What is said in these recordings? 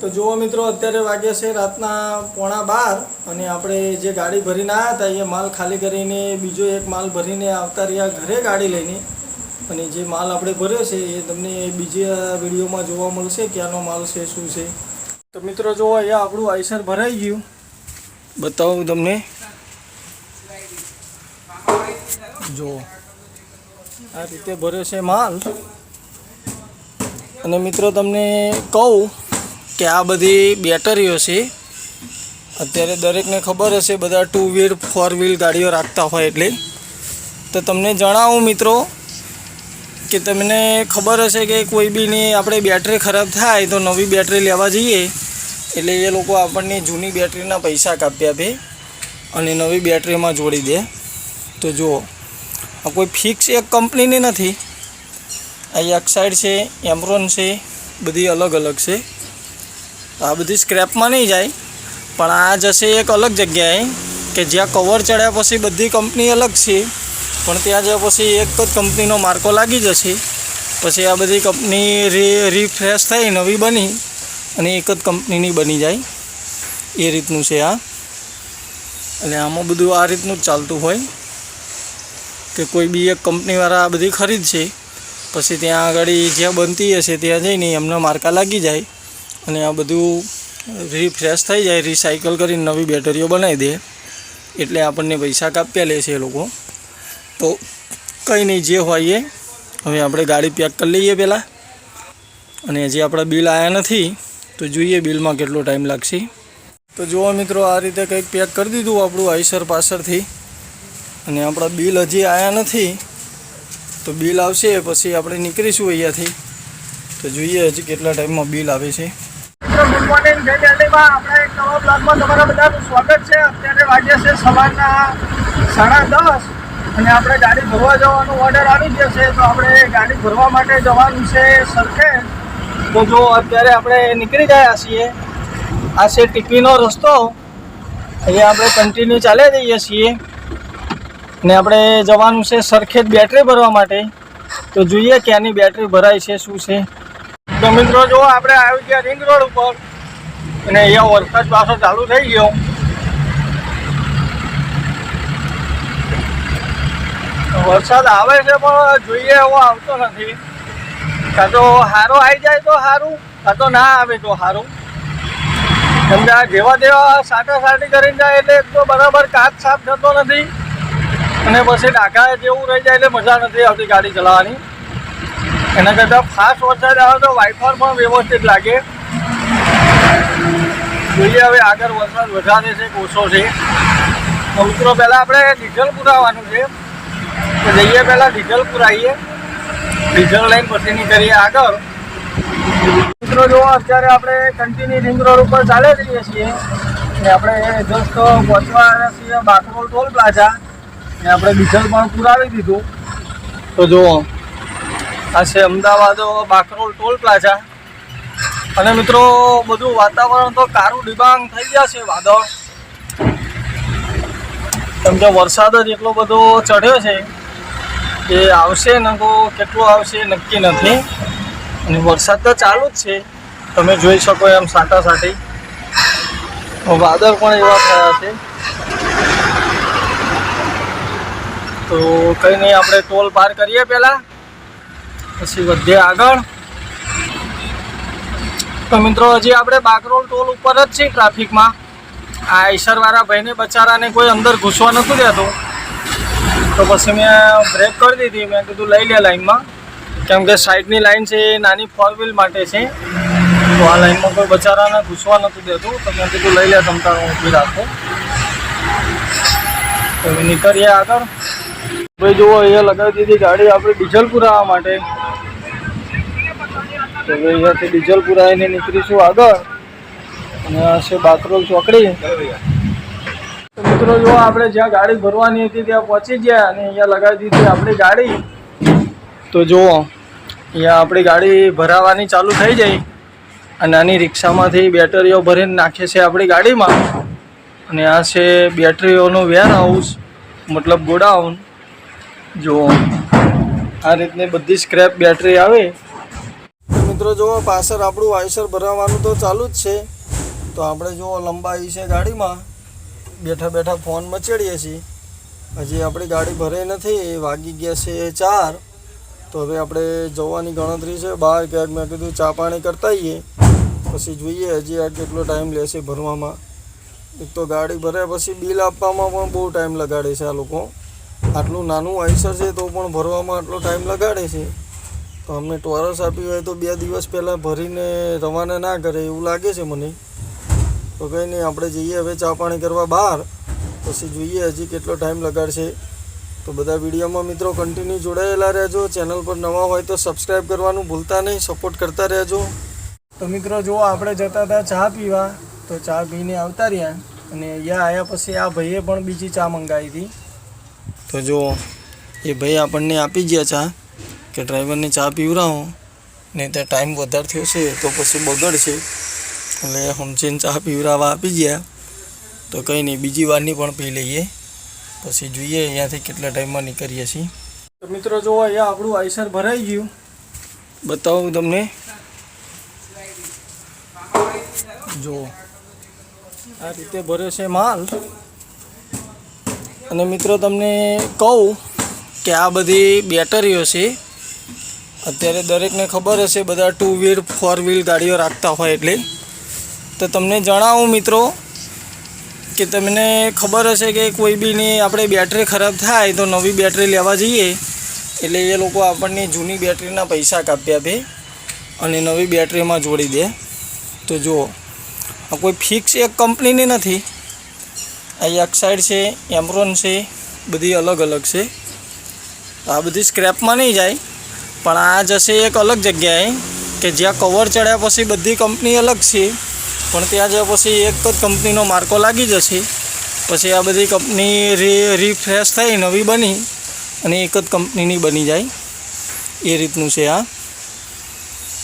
તો જુઓ મિત્રો, અત્યારે વાગ્યા છે રાતના પોણા બાર અને આપણે જે ગાડી ભરીને આવ્યા હતા, એ માલ ખાલી કરીને બીજો એક માલ ભરીને આવતા રહ્યા ઘરે ગાડી લઈને. અને જે માલ આપણે ભર્યો છે, એ તમને બીજા વિડીયોમાં જોવા મળશે ક્યાંનો માલ છે, શું છે. તો મિત્રો, જુઓ, અહીંયા આપણું આઈસર ભરાઈ ગયું. બતાવું તમને. જુઓ, આ રીતે ભર્યો છે માલ. અને મિત્રો, તમને કહું કે આ બધી બેટરીઓ છે. અત્યારે દરેકને ખબર હશે, બધા ટુ વ્હીલ ફોર વ્હીલ ગાડીઓ રાખતા હોય એટલે. તો તમને જણાવું મિત્રો, કે તમને ખબર હશે કે કોઈ બીની આપણે બેટરી ખરાબ થાય તો નવી બેટરી લેવા જઈએ. એટલે એ લોકો આપણને જૂની બેટરીના પૈસા કાપી આપે અને નવી બેટરીમાં જોડી દે. તો જુઓ, આ કોઈ ફિક્સ એક કંપનીની નથી. આ એક્સાઇડ છે એમરોન છે, બધી અલગ અલગ છે. આ બધી સ્ક્રેપમાં નહીં જાય. પણ આ જશે એક અલગ જગ્યાએ, કે જ્યાં કવર ચડ્યા પછી બધી કંપની અલગ છે. પણ ત્યાં જ્યાં પછી એક જ કંપનીનો માર્કો લાગી જશે. પછી આ બધી કંપની રી રિફ્રેશ થઈ, નવી બની અને એક જ કંપનીની બની જાય. એ રીતનું છે આ. અને આમાં બધું આ રીતનું જ ચાલતું હોય, કે કોઈ બી એક કંપનીવાળા આ બધી ખરીદશે. પછી ત્યાં આગળ જ્યાં બનતી હશે ત્યાં જઈને એમના માર્કા લાગી જાય. અને આ બધું રિફ્રેશ થઈ જાય રિસાયકલ કરીને નવી બેટરીઓ બનાવી દે. એટલે આપણને પૈસા કાપ્યા લે છે એ લોકો. તો કંઈ નહીં, જે હોય એ હવે આપણે ગાડી પેક કરી લઈએ પહેલાં. અને હજી આપણા બિલ આવ્યા નથી, તો જોઈએ બિલમાં કેટલો ટાઈમ લાગશે. તો જુઓ મિત્રો, આ રીતે કંઈક પેક કરી દીધું આપણું આઈસર પાછળથી. અને આપણા બિલ હજી આવ્યા નથી, તો બિલ આવશે, પછી આપણે નીકળીશું અહીંયાથી. તો જોઈએ હજી કેટલા ટાઈમમાં બિલ આવે છે. આપણે એક નવા તમારા બધાનું સ્વાગત છે. અત્યારે વાગ્યા છે સવારના સાડા દસ અને આપણે ગાડી ભરવા જવાનું ઓર્ડર આવી ગયો છે, તો આપણે ગાડી ભરવા માટે જવાનું છે સરખે તો જો અત્યારે આપણે નીકળી ગયા છીએ, આ છે ટીપીનો રસ્તો. અહીંયા આપણે કન્ટિન્યુ ચાલ્યા જઈએ છીએ. ને આપણે જવાનું છે સરખેજ બેટરી ભરવા માટે. તો જોઈએ ક્યાંની બેટરી ભરાય છે, શું છે. તો મિત્રો, જો આપણે આવી ગયા રિંગ રોડ ઉપર અને અહીંયા વરસાદ પાછો ચાલુ થઈ ગયો. વરસાદ આવે છે, પણ જોઈએ એવો આવતો નથી. કાં તો સારો આવી જાય તો સારું કાં તો ના આવે તો સારું કેમ કે આ જેવા તેવા સાટા સાટી કરીને જાય એટલે તો બરાબર કાચ સાફ થતો નથી. અને પછી ડાઘા જેવું રહી જાય એટલે મજા નથી આવતી ગાડી ચલાવવાની. એના કરતાં ફાસ્ટ વરસાદ આવે તો વાઇફર પણ વ્યવસ્થિત લાગે. જોઈએ હવે આગળ વરસાદ વધારે છે કે ઓછો છે. તો મિત્રો, પહેલાં આપણે ડીઝલ પુરાવાનું છે. તો જઈએ પહેલાં ડીઝલ પુરાવીએ ડીઝલ લઈને પછીની કરીએ આગળ. મિત્રો, જો અત્યારે આપણે કન્ટિન્યુ રિંગ રોડ ઉપર ચાલે જઈએ છીએ, ને આપણે જસ્ટ પહોંચવા છીએ બાકરોલ ટોલ પ્લાઝા, ને આપણે ડીઝલ પણ પુરાવી દીધું. તો જુઓ, આ છે અમદાવાદ બાકરોલ ટોલ પ્લાઝા. અને મિત્રો, બધું વાતાવરણ તો કારું ડિબાંગ થઈ ગયા છે, વાદળ. કેમ કે વરસાદ જ એટલો બધો ચઢ્યો છે કે આવશે ને તો કેટલો આવશે નક્કી નથી. અને વરસાદ તો ચાલુ જ છે. તમે જોઈ શકો એમ સાટા સાટી વાદળ પણ એવા થયા છે. તો કંઈ નહીં, આપણે ટોલ પાર કરીએ પહેલાં. પછી વધીએ આગળ. તો મિત્રો, હજી આપણે બાગરોલ ટોલ ઉપર જ છીએ ટ્રાફિકમાં. આ ઈશરવાળા ભાઈને બચારાને કોઈ અંદર ઘૂસવા નહોતું દેતું. તો પછી મેં બ્રેક કરી દીધી. મેં કીધું, લઈ લે લાઈનમાં. કેમ કે સાઈડની લાઈન છે એ નાની ફોર વ્હીલ માટે છે. તો આ લાઈનમાં કોઈ બચારાને ઘૂસવા નહોતું દેતું. તો મેં કીધું, લઈ લે તમ હું ઊભી રાખું. તો નીકળીએ આગળ. ભાઈ જુઓ એ લગાવી દીધી ગાડી આપણે ડીઝલ પુરાવા માટે. તો હવે અહીંયાથી ડીઝલ પુરાવીને નીકળીશું આગળ. અને આ છે બાકરોલ ચોકડી. મિત્રો જો આપણે જ્યાં ગાડી ભરવાની હતી ત્યાં પહોંચી ગયા અને અહીંયા લગાવી દીધી આપણી ગાડી. તો જુઓ, અહીંયા આપણી ગાડી ભરાવાની ચાલુ થઈ જાય આ નાની રિક્ષામાંથી બેટરીઓ ભરીને નાખે છે આપણી ગાડીમાં. અને આ છે બેટરીઓનું વેર હાઉસ મતલબ ગોડાઉન. જુઓ, આ રીતની બધી સ્ક્રેપ બેટરી આવે. મિત્રો જુઓ, પાછળ આપણું આઈસર ભરાવાનું તો ચાલુ જ છે. તો આપણે જુઓ, લંબાઈ છે ગાડીમાં. બેઠા બેઠા ફોન મચેડીએ છીએ. હજી આપણી ગાડી ભરાઈ નથી વાગી ગયા છે ચાર. તો હવે આપણે જવાની ગણતરી છે. બહાર ક્યાંક મેં કીધું ચા પાણી કરતા આવીએ. પછી જોઈએ હજી આ કેટલો ટાઈમ લેશે ભરવામાં. એક તો ગાડી ભરે પછી બિલ આપવામાં પણ બહુ ટાઈમ લગાડે છે આ લોકો. આટલું નાનું આઈસર છે તો પણ ભરવામાં આટલો ટાઈમ લગાડે છે. અમને ટોરસ આપી હોય તો બે દિવસ પહેલાં ભરીને રવાના ના કરે એવું લાગે છે મને. તો કંઈ નહીં, આપણે જઈએ હવે ચા પાણી કરવા બહાર. પછી જોઈએ હજી કેટલો ટાઈમ લગાડશે. તો બધા વિડીયોમાં મિત્રો કન્ટિન્યુ જોડાયેલા રહેજો. ચેનલ પર નવા હોય તો સબસ્ક્રાઈબ કરવાનું ભૂલતા નહીં. સપોર્ટ કરતા રહેજો. તો મિત્રો જો આપણે જતા હતા ચા પીવા. તો ચા પીને આવતા રહ્યા. અને અહીંયા આવ્યા પછી આ ભાઈએ પણ બીજી ચા મંગાવી હતી. તો જો એ ભાઈ આપણને આપી ગયા ચા. કે ડ્રાઈવરને ચા પીવડાવો નહીં ત્યાં ટાઈમ વધારે થયો છે તો પછી બગડશે. એટલે હમચીને ચા પીવરાવા આપી ગયા. તો કંઈ નહીં બીજી વારની પણ પી લઈએ. પછી જોઈએ અહીંયાથી કેટલા ટાઈમમાં નીકળીએ છીએ. તો મિત્રો જો અહીંયા આપણું આઈસર ભરાઈ ગયું. બતાવું તમને. જો આ રીતે ભર્યો છે માલ. અને મિત્રો તમને કહું કે આ બધી બેટરીઓ છે અત્યારે દરેકને ખબર હશે બધા ટુ વ્હીલ ફોર વ્હીલ ગાડીઓ રાખતા હોય એટલે. તો તમને જણાવું મિત્રો કે તમને ખબર હશે કે કોઈ બીની આપણે બેટરી ખરાબ થાય તો નવી બેટરી લેવા જઈએ. એટલે એ લોકો આપણને જૂની બેટરીના પૈસા કાપી આપે અને નવી બેટરીમાં જોડી દે. તો જુઓ, આ કોઈ ફિક્સ એક કંપનીની નથી. આ એક્સાઇડ છે એમરોન છે, બધી અલગ અલગ છે આ બધી સ્ક્રેપમાં નહીં જાય. પણ આ જશે એક અલગ જગ્યાએ કે જ્યાં કવર ચડ્યા પછી બધી કંપની અલગ છે. પણ ત્યાં જ્યાં પછી એક જ કંપનીનો માર્કો લાગી જશે. પછી આ બધી કંપની રી રિફ્રેશ થઈ, નવી બની અને એક જ કંપનીની બની જાય. એ રીતનું છે આ.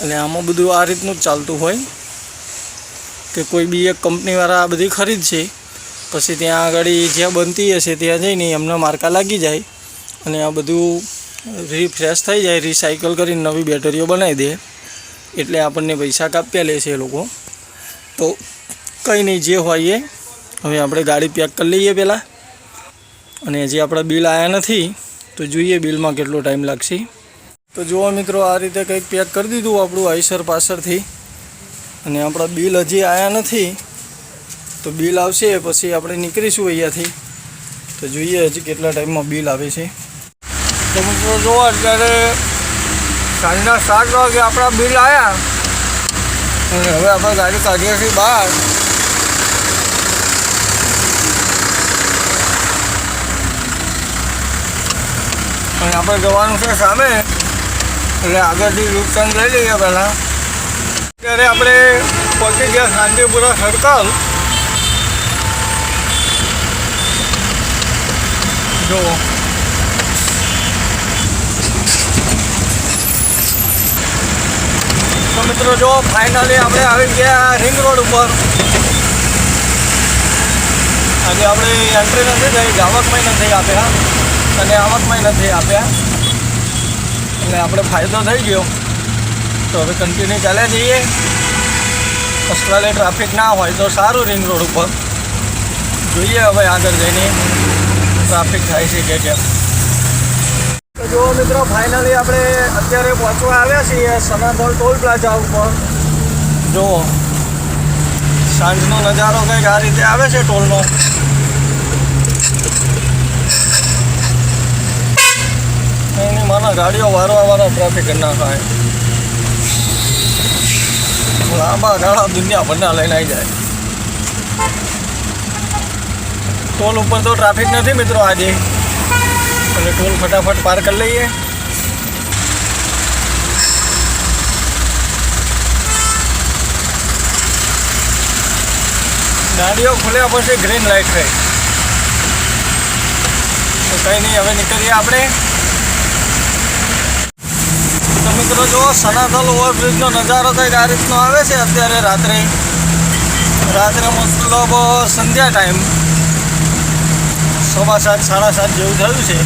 એટલે આમાં બધું આ રીતનું જ ચાલતું હોય કે કોઈ બી એક કંપનીવાળા આ બધી ખરીદશે. પછી ત્યાં આગળ જ્યાં બનતી હશે ત્યાં જઈને એમના માર્કા લાગી જાય અને આ બધું રિફ્રેશ થઈ જાય રિસાયકલ કરીને નવી બેટરીઓ બનાવી દે. એટલે આપણને પૈસા કાપ્યા લે છે એ લોકો. તો કંઈ નહીં, જે હોય એ હવે આપણે ગાડી પેક કરી લઈએ પહેલાં. અને હજી આપણા બિલ આવ્યા નથી, તો જોઈએ બિલમાં કેટલો ટાઈમ લાગશે. તો જુઓ મિત્રો, આ રીતે કંઈક પેક કરી દીધું આપણું આઈસર પાછળથી. અને આપણા બિલ હજી આવ્યા નથી. તો બિલ આવશે, પછી આપણે નીકળીશું અહીંયાથી. તો જોઈએ હજી કેટલા ટાઈમમાં બિલ આવે છે. તો મિત્રો જુઓ અત્યારે સાંજના સાત વાગે આપણા બિલ આવ્યા અને હવે આપણે ગાડી કાઢીએ છીએ બહાર. અને આપણે જવાનું છે સામે. એટલે આગળથી નુકસાન લઈ લઈએ પહેલાં. અત્યારે આપણે પહોંચી ગયા શાંતિપુરા સર્કલ જુઓ. મિત્રો, જો ફાઇનલી આપણે આવી ગયા રિંગ રોડ ઉપર. આજે આપણે એન્ટ્રી નથી થઈ જાવકમાં નથી આપ્યા. અને આવકમાં નથી આપ્યા. એટલે આપણે ફાયદો થઈ ગયો. તો હવે કન્ટિન્યુ ચાલ્યા જઈએ. અસલાલે ટ્રાફિક ના હોય તો સારું રિંગ રોડ ઉપર. જોઈએ હવે આગળ જઈને ટ્રાફિક થાય છે કે કેમ. જો મિત્રો ફાઇનલી આપણે અત્યારે પહોંચવા આવ્યા છીએ સનાથલ ટોલ પ્લાઝા ઉપર. જુઓ સાંજનો નજારો કંઈક આ રીતે આવે છે ટોલનો. એની માના ગાડીઓ વારવા વાળા ટ્રાફિક ના થાય લાંબા ગાળા દુનિયાભરના લઈને આવી જાય. ટોલ ઉપર તો ટ્રાફિક નથી મિત્રો આજે. એટલે ટોલ ફટાફટ પાર કરી લઈએ. ગાડીઓ ખુલ્યા પછી ગ્રીન લાઇટ થઈ તો કંઈ નહીં, હવે નીકળીએ આપણે. તો મિત્રો જો સનાથલ ઓવરબ્રિજનો નજારો કંઈક આ રીતનો આવે છે અત્યારે રાત્રે. રાત્રે મતલબ સંધ્યા ટાઈમ સવા સાત, સાડા સાત જેવું થયું છે.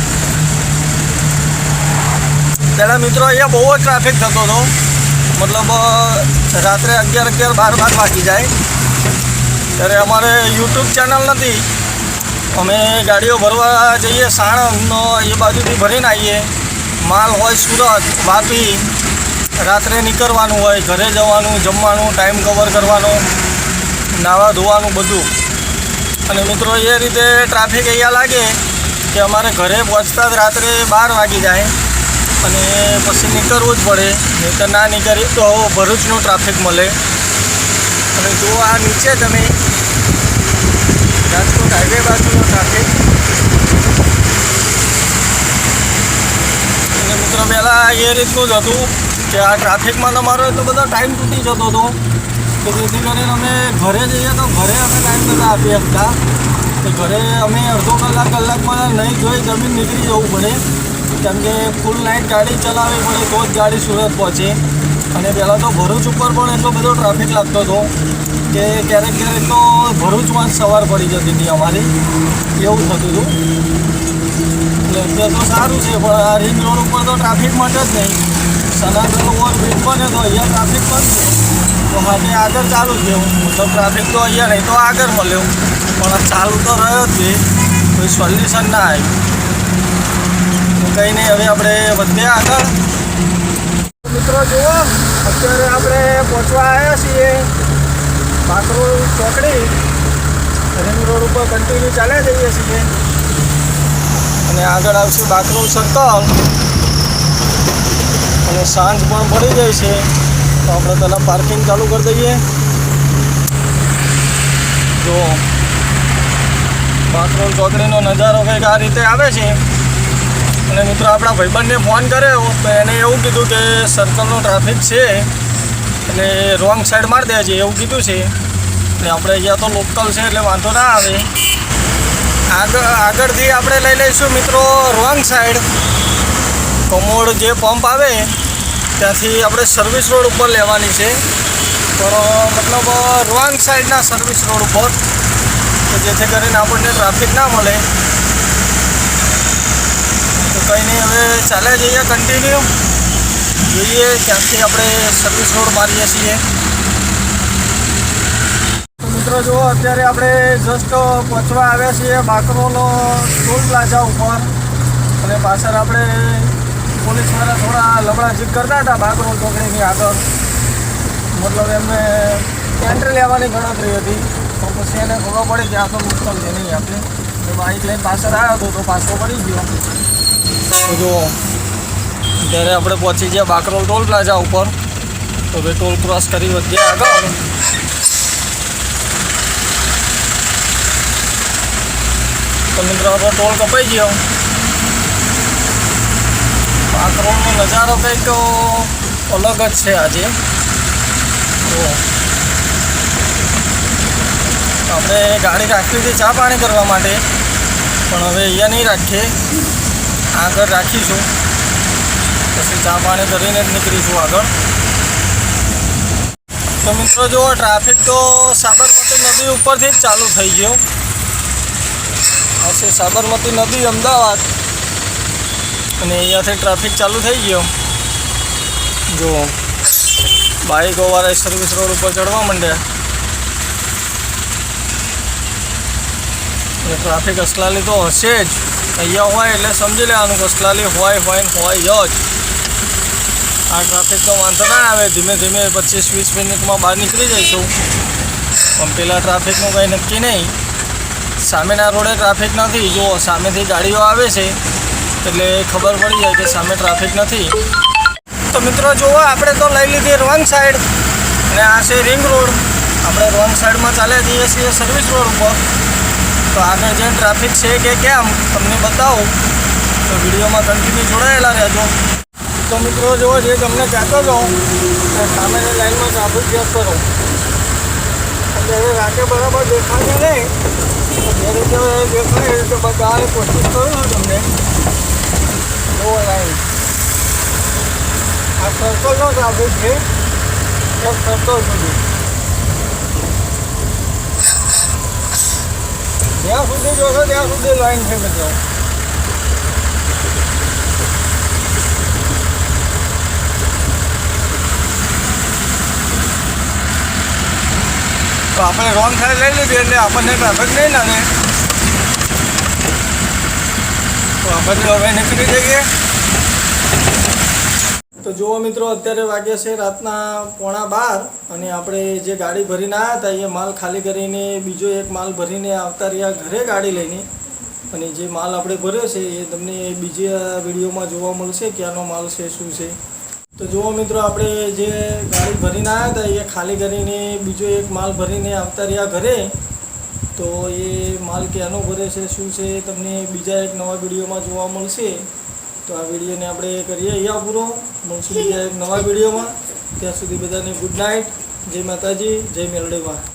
પહેલાં મિત્રો અહીંયા બહુ જ ટ્રાફિક થતો હતો. મતલબ રાત્રે અગિયાર અગિયાર, બાર બાર વાગી જાય. ત્યારે અમારે યુટ્યુબ ચેનલ નથી. અમે ગાડીઓ ભરવા જઈએ, સાણંદનો, એ બાજુથી ભરીને આવીએ. માલ હોય સુરત, વાપી. રાત્રે નીકળવાનું હોય, ઘરે જવાનું, જમવાનું ટાઈમ કવર કરવાનો, નાવા ધોવાનું બધું. અને મિત્રો, એ રીતે ટ્રાફિક અહીંયા લાગે કે અમારે ઘરે પહોંચતા જ રાત્રે બાર વાગી જાય. અને પછી નીકળવું જ પડે, નહીં તો ના નીકળીએ તો ભરૂચનું ટ્રાફિક મળે. અને જો આ નીચે તમે રાજકોટ હાઈવે બાજુનો ટ્રાફિક અને મિત્રો, પહેલાં એ રીતનું જ હતું કે આ ટ્રાફિકમાં તમારો એટલો બધો ટાઈમ તૂટી જતો હતો. તો જેથી કરીને અમે ઘરે જઈએ તો ઘરે અમે ટાઈમ બધા આપી શકતા. તો ઘરે અમે અડધો કલાક, કલાકમાં નહીં જોઈ જમીન નીકળી જવું પડે. કેમ કે ફૂલ નાઇટ ગાડી ચલાવવી પડે તો જ ગાડી સુરત પહોંચે. અને પહેલાં તો ભરૂચ ઉપર પણ એટલો બધો ટ્રાફિક લાગતો હતો કે ક્યારેક ક્યારેક તો ભરૂચમાં જ સવાર પડી જતી હતી અમારી. એવું થતું હતું. એટલે અત્યારે તો સારું છે, પણ આ રિંગ રોડ ઉપર તો ટ્રાફિક માટે જ નહીં. સનાતન ઓવરબ્રિજ બને તો અહીંયા ટ્રાફિક બંધ છે. તો માટે આગળ ચાલુ છે મતલબ ટ્રાફિક તો અહીંયા નહીં તો આગળ મળ્યો પણ ચાલુ તો રહ્યો જ છે. કોઈ સોલ્યુશન ના આવ્યું કંઈ નહીં હવે આપણે વધીએ આગળ. મિત્રો, જુઓ, અત્યારે આપણે પહોંચવા આવ્યા છીએ બાકરોલ ચોકડી. રિંગ રોડ ઉપર કન્ટિન્યુ ચાલ્યા જઈએ છીએ. અને આગળ આવશે બાકરોલ સર્કલ. અને સાંજ પણ પડી જાય છે. તો આપણે પહેલાં પાર્કિંગ ચાલુ કરી દઈએ. જો બાકરોલ ચોકડીનો નજારો કંઈક આ રીતે આવે છે. અને મિત્રો આપણા ભાઈબંધને ફોન કર્યો તો એને એવું કીધું કે સર્કલનો ટ્રાફિક છે. એટલે રોંગ સાઈડ મારી દેજે એવું કીધું છે. એટલે આપણે અહીંયા તો લોકલ છે એટલે વાંધો ના આવે. આગળ, આગળથી આપણે લઈ લઈશું મિત્રો રોંગ સાઈડ કમોડ જે પંપ આવે, ત્યાંથી આપણે સર્વિસ રોડ ઉપર લેવાની છે. પણ મતલબ રોંગ સાઈડના સર્વિસ રોડ ઉપર તો જેથી કરીને આપણને ટ્રાફિક ના મળે. તો કંઈ નહીં, હવે ચાલે જઈએ કન્ટિન્યુ જોઈએ ક્યાંથી આપણે સર્વિસ રોડ મારીએ છીએ. મિત્રો, જુઓ, અત્યારે આપણે જસ્ટ પહોંચવા આવ્યા છીએ બાકરોનો ટોલ પ્લાઝા ઉપર. અને પાછળ આપણે પોલીસવાળા થોડા લબડા જીત કરતા હતા, બાકરોલ ચોકડીની આગળ. મતલબ એમને એન્ટ્રી લેવાની ગણતરી હતી. તો પછી એને ખબર પડી કે આ તો મુશ્કેલ છે નહીં આપણે બાઇક લઈને પાછળ આવ્યો હતો તો પાછો પડી ગયો. તો જુઓ. ત્યારે આપણે પહોંચી ગયા બાકરોલ ટોલ પ્લાઝા ઉપર. તો હવે ટોલ ક્રોસ કરી વધ્યા આગળ. તો ટોલ કપાઈ ગયો. બાકરોલનો નજારો કંઈક અલગ જ છે આજે. તો આપણે ગાડી રાખી હતી ચા પાણી કરવા માટે. પણ હવે અહીંયા નહીં રાખીએ. આગળ રાખીશું. પછી ચા પાણી કરીને જ નીકળીશું આગળ. તો મિત્રો જુઓ, ટ્રાફિક તો સાબરમતી નદી ઉપરથી જ ચાલુ થઈ ગયો. આ છે સાબરમતી નદી અમદાવાદ. અને અહીંયાથી ટ્રાફિક ચાલુ થઈ ગયો. જો બાઇકો વાળા સર્વિસ રોડ ઉપર ચડવા માંડ્યા. ટ્રાફિક અસલાલી તો હશે જ. અહીંયા હોય એટલે સમજી લેવાનું કે અસલાલી હોય હોય ને હોય જ. આ ટ્રાફિક તો વાંધો ના આવે. ધીમે ધીમે પચીસ, વીસ મિનિટમાં બહાર નીકળી જઈશું. પણ પેલા ટ્રાફિકનું કંઈ નક્કી નહીં. સામેના રોડે ટ્રાફિક નથી. જુઓ, સામેથી ગાડીઓ આવે છે. એટલે ખબર પડી જાય કે સામે ટ્રાફિક નથી. તો મિત્રો, જુઓ, આપણે તો લઈ લીધી રોંગ સાઈડ અને આ છે રિંગ રોડ આપણે રોંગ સાઈડમાં ચાલ્યા જઈએ છીએ સર્વિસ રોડ ઉપર. તો આગળ જે ટ્રાફિક છે કે કેમ, તમને બતાવું. તો વિડીયોમાં કન્ટિન્યુ જોડાયેલા રહેજો. તો મિત્રો, જુઓ જે તમને કહેતો હતો, કે સામેની લાઈનમાં ટ્રાફિક ચેક કરો. એટલે હવે રાતે બરાબર દેખાશે નહીં. જે રીતે દેખાય, એ રીતે બધાએ કોશિશ કરું છું તમને. જુઓ લાઈન. આ સર્કલનો ટ્રાફિક છે, એક સર્કલ સુધી. જ્યાં સુધી જોશો, ત્યાં સુધી લાઈન છે બધો તો આપણે રોંગ સાઈડ લઈ લીધી એટલે આપણને ટ્રાફિક નહીં લાગે. તો આપણે હવે નીકળી જઈએ. તો જુઓ મિત્રો, અત્યારે વાગ્યા છે રાતના પોણા બાર અને આપણે જે ગાડી ભરીને આવ્યા હતા, એ માલ ખાલી કરીને બીજો એક માલ ભરીને આવતા રહ્યા ઘરે ગાડી લઈને. અને જે માલ આપણે ભર્યો છે, એ તમને બીજા વિડીયોમાં જોવા મળશે ક્યાંનો માલ છે, શું છે. તો જુઓ મિત્રો, આપણે જે ગાડી ભરીને આવ્યા હતા, એ ખાલી કરીને બીજો એક માલ ભરીને આવતા રહ્યા ઘરે. તો એ માલ ક્યાંનો ભરે છે, શું છે તમને બીજા એક નવા વિડીયોમાં જોવા મળશે. તો આ વિડીયોને આપણે કરીએ અહીંયા પૂરો. મળશું બીજા એક નવા વિડીયોમાં. ત્યાં સુધી બધાને ગુડ નાઇટ જય માતાજી, જય મેલડીમાં